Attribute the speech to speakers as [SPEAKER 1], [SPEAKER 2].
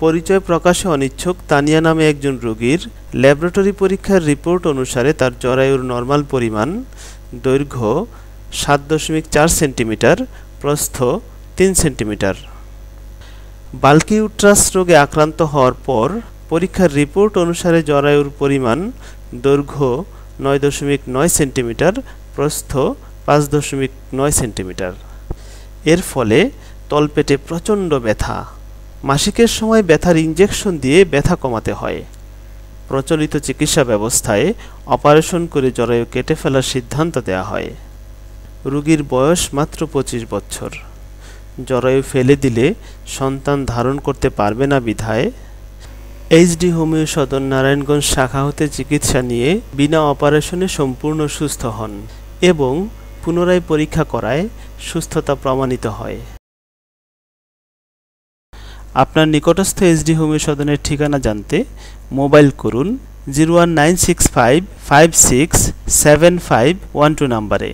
[SPEAKER 1] পরিচয় প্রকাশে অনিচ্ছুক, তানিয়া নামে একজন রোগীর ল্যাবরেটরি পরীক্ষার রিপোর্ট অনুসারে তার জরায়ুর নর্মাল পরিমাণ, দৈর্ঘ্য সাত দশমিক চার সেন্টিমিটার, প্রস্থ তিন সেন্টিমিটার। বাল্কি উট্রাস রোগে আক্রান্ত হওয়ার পর পরীক্ষার রিপোর্ট অনুসারে জরায়ুর পরিমাণ, দৈর্ঘ্য নয় দশমিক নয় সেন্টিমিটার, প্রস্থ পাঁচ দশমিক নয় সেন্টিমিটার। এর ফলে তলপেটে প্রচণ্ড ব্যথা। মাসিকের সময় ব্যথার ইঞ্জেকশন দিয়ে ব্যথা কমাতে হয়। প্রচলিত চিকিৎসা ব্যবস্থায় অপারেশন করে জরায়ু কেটে ফেলার সিদ্ধান্ত দেওয়া হয়। রোগীর বয়স মাত্র পঁচিশ বছর। জরায়ু ফেলে দিলে সন্তান ধারণ করতে পারবে না বিধায় এইচডি হোমিও সদর নারায়ণগঞ্জ শাখা হতে চিকিৎসা নিয়ে বিনা অপারেশনে সম্পূর্ণ সুস্থ হন এবং পুনরায় পরীক্ষা করায় সুস্থতা প্রমাণিত হয়। আপনার নিকটস্থ এইচডি হোমিও সদনের ঠিকানা জানতে মোবাইল করুন zero one nine six five five six seven five one two নাম্বারে।